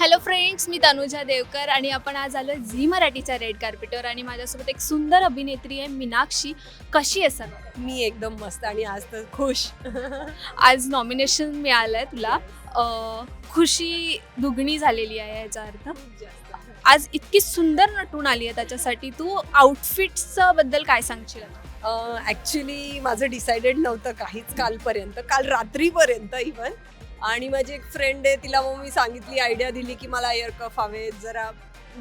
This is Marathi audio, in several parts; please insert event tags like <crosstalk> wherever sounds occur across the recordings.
हॅलो फ्रेंड्स मी तनुजा देवकर आणि आपण आज आलो झी मराठीच्या रेड कार्पेटवर आणि माझ्यासोबत एक सुंदर अभिनेत्री आहे मीनाक्षी. कशी आहे सर मी एकदम मस्त आणि आज तर खुश. <laughs> आज नॉमिनेशन मिळालं आहे तुला. अं, खुशी दुगणी झालेली आहे याचा अर्थ. आज इतकी सुंदर नटून आली आहे त्याच्यासाठी. तू आउटफिट्सचं बद्दल काय सांगशील? ॲक्च्युली माझं डिसाइडेड नव्हतं काहीच कालपर्यंत. काल रात्रीपर्यंत इवन आणि माझी एक फ्रेंड आहे तिला मग मी सांगितली आयडिया दिली की मला एअरकफ हवे जरा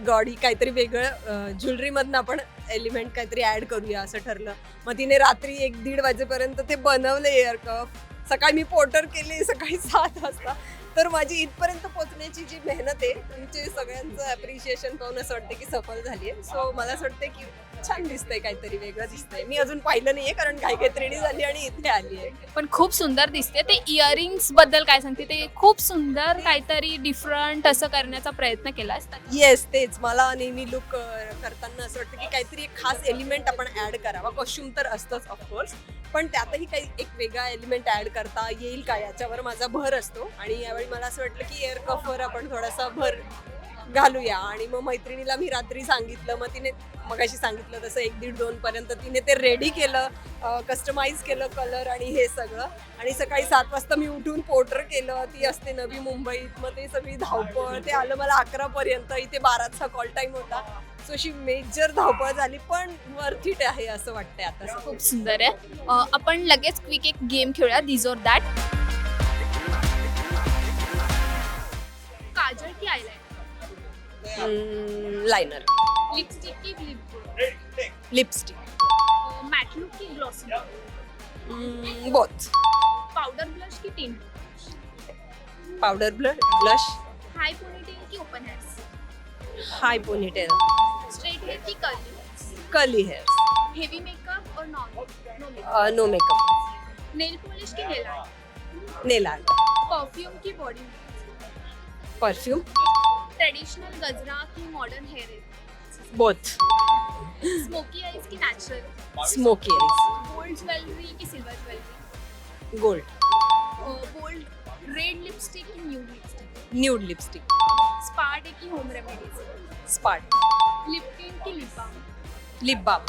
गॉडी काहीतरी वेगळं ज्वेलरीमधनं आपण एलिमेंट काहीतरी ॲड करूया असं ठरलं. मग तिने रात्री एक दीड वाजेपर्यंत ते बनवले एअरकफ सकाळी मी पोर्टर केले सकाळी सात वाजता. तर माझी इथपर्यंत पोचण्याची जी मेहनत आहे तुमचे सगळ्यांचं ॲप्रिशिएशन पाहून असं वाटतं की सफल झाली आहे. सो मला असं वाटतं की छान दिसतंय काहीतरी वेगळं दिसतंय. मी अजून पाहिलं नाहीये कारण काही काही त्रिणी झाली आणि इथे आली आहे. पण खूप सुंदर दिसते. ते इयरिंग्सबद्दल काय सांगते? ते खूप सुंदर काहीतरी डिफरंट असं करण्याचा प्रयत्न केला येस तेच. मला नेहमी लुक करताना असं वाटतं की काहीतरी एक खास एलिमेंट आपण ऍड करावा. कॉस्ट्युम तर असतंच ऑफकोर्स पण त्यातही काही एक वेगळा एलिमेंट ऍड करता येईल का याच्यावर माझा भर असतो. आणि यावेळी मला असं वाटलं की एअर कफवर आपण थोडासा भर घालूया. आणि मग मैत्रिणीला मी रात्री सांगितलं. मग तिने मगाशी सांगितलं तसं एक दीड दोन पर्यंत तिने ते रेडी केलं कस्टमाइज केलं कलर आणि हे सगळं. आणि सकाळी सात वाजता मी उठून पोर्टर केलं ती असते नवी मुंबईत मग ते सगळी धावपळ ते आलं मला अकरा पर्यंत इथे बाराचा कॉल टाईम होता. सो अशी मेजर धावपळ झाली पण वर्थ इट आहे असं वाटतंय आता. खूप सुंदर आहे. आपण लगेच क्विक एक गेम खेळूया दिज ऑर दॅट काजळ की आयलाइनर लायनर लिपस्टिक की लिप लिपस्टिक मॅट लुक की ग्लॉसी बोथ पावडर ब्लश की tint powder blush high ponytail की open hairs high ponytail straight hair की curly curly hair heavy makeup और non no makeup no makeup nail polish की nail art nail art perfume की बॉडी परफ्यूम ट्रेडिशनल गजरा की modern hair both smoky eyes की natural smoky eyes gold jewellery की silver jewellery gold bold red lipstick की new lipstick nude lipstick spa day की home remedies sport lip tint की lip balm lip balm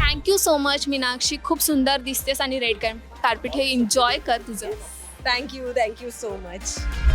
thank you so much Meenakshi खूप सुंदर दिसतेस आणि रेड कार्पेट हे एन्जॉय कर तुझं थँक्यू थँक्यू सो मच